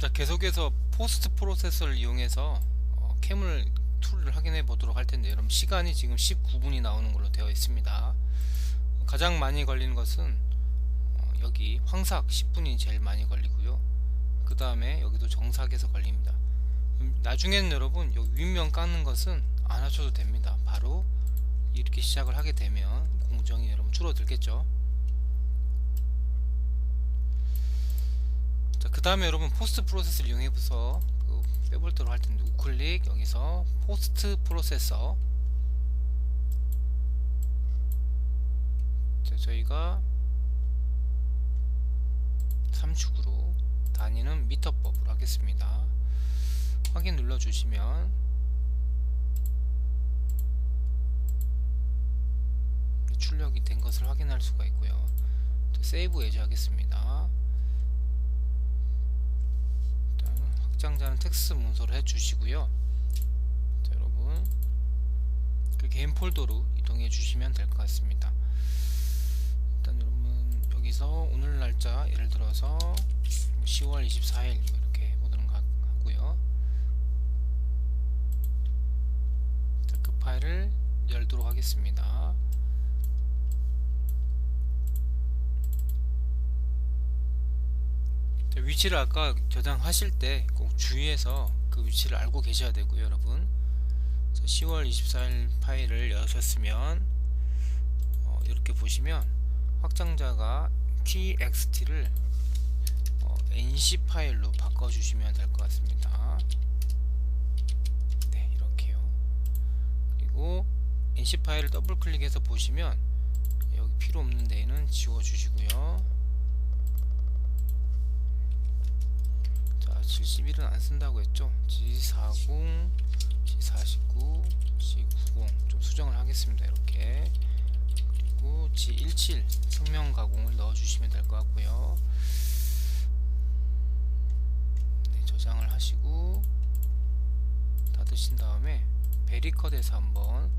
자 계속해서 포스트 프로세서를 이용해서 어, 캠을 툴을 확인해 보도록 할 텐데 여러분 시간이 지금 19분이 나오는 걸로 되어 있습니다. 가장 많이 걸리는 것은 어, 여기 황삭 10분이 제일 많이 걸리고요. 그 다음에 여기도 정삭에서 걸립니다. 음, 나중에는 여러분 여기 윗면 깎는 것은 안 하셔도 됩니다. 바로 이렇게 시작을 하게 되면 공정이 여러분 줄어들겠죠 자, 그 다음에 여러분 포스트 프로세스를 이용해서 그 빼볼 대로 할 텐데 우클릭 여기서 포스트 프로세서 자, 저희가 3축으로 단위는 미터법으로 하겠습니다. 확인 눌러주시면 출력이 된 것을 확인할 수가 있고요. 자, 세이브 에지 하겠습니다. 일단 확장자는 텍스트 문서로 해주시고요. 자, 여러분 그 개인 폴더로 이동해 주시면 될 것 같습니다. 일단 여러분 여기서 오늘 날짜 예를 들어서 10월 24일 이렇게 해보도록 하- 하고요. 자, 그 파일을 열도록 하겠습니다. 위치를 아까 저장하실 때 꼭 주의해서 그 위치를 알고 계셔야 되고요, 여러분. 자, 10월 24일 파일을 여셨으면 어, 이렇게 보시면 확장자가 txt를 어, nc 파일로 바꿔주시면 될 것 같습니다. 네, 이렇게요. 그리고 nc 파일을 더블 클릭해서 보시면 여기 필요 없는 데에는 지워주시고요. 71은 안 쓴다고 했죠? G40, G49, G90 좀 수정을 하겠습니다. 이렇게 그리고 G17 성명 가공을 넣어주시면 될 것 같고요. 네, 저장을 하시고 닫으신 다음에 베리컷에서 한번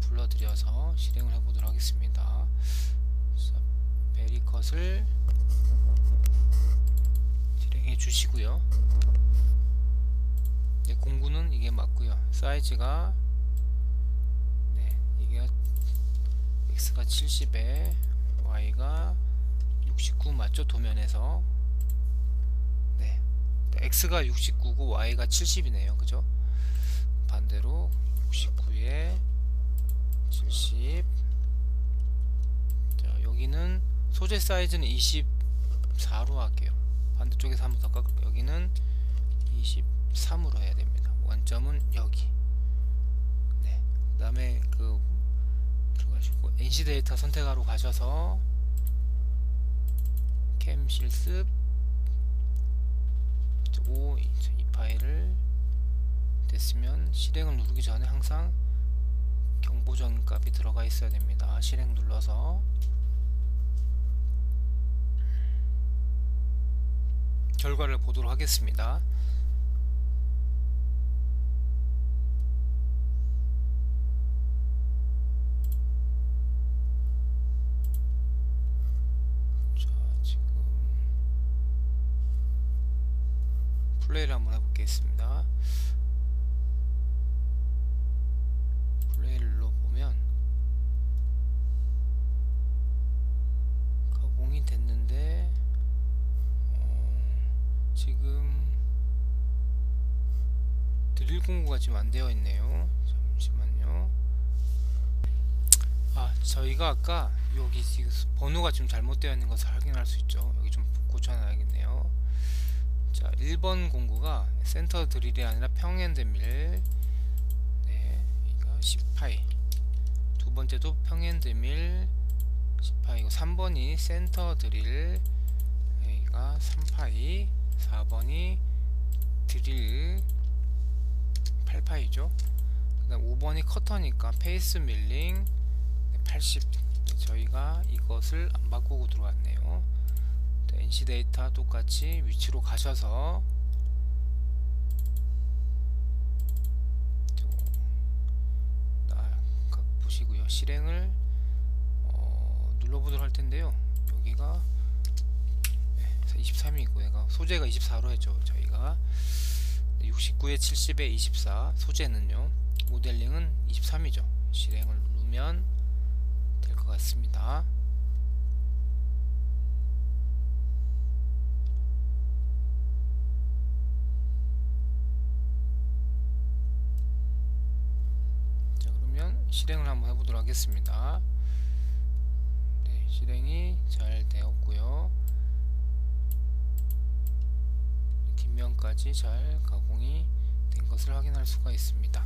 불러들여서 실행을 해보도록 하겠습니다. 자, 베리컷을 해 주시고요. 네, 공구는 이게 맞고요. 사이즈가 네, 이게 x가 70에 y가 69 맞죠? 도면에서 네, x가 69고 y가 70이네요. 그죠? 반대로 69에 70 자, 여기는 소재 사이즈는 24로 할게요. 반대쪽에서 한 번 더 깎을 여기는 23으로 해야 됩니다. 원점은 여기. 네. 그 다음에 그 들어가시고 NC 데이터 선택하러 가셔서 캠 실습 5, 이, 이 파일을 됐으면 실행을 누르기 전에 항상 경보전 값이 들어가 있어야 됩니다. 실행 눌러서 결과를 보도록 하겠습니다. 자, 지금 플레이를 한번 해보겠습니다. 플레이를 눌러보면 가공이 됐는데 어, 드릴 공구가 지금 안 되어 있네요. 잠시만요. 아, 저희가 아까 여기 지금 번호가 지금 잘못되어 있는 것을 확인할 수 있죠. 여기 좀 고쳐놔야겠네요. 자, 1번 공구가 센터 드릴이 아니라 평행 드밀. 네, 이거 10파이. 두 번째도 평행 드밀 10파이고 3번이 센터 드릴. 여기가 3파이. 4번이 드릴 8파이죠. 그 다음 5번이 커터니까 페이스 밀링 80 저희가 이것을 안 바꾸고 들어왔네요. 네, NC 데이터 똑같이 위치로 가셔서 보시고요. 실행을 어, 눌러보도록 할 텐데요. 여기가 네, 23이고 얘가 소재가 24로 했죠 저희가. 69에 70에 24 소재는요 모델링은 23이죠. 실행을 누르면 될 것 같습니다. 자 그러면 실행을 한번 해보도록 하겠습니다. 네, 실행이 잘 되었고요 뒷면까지 잘 가공이 된 것을 확인할 수가 있습니다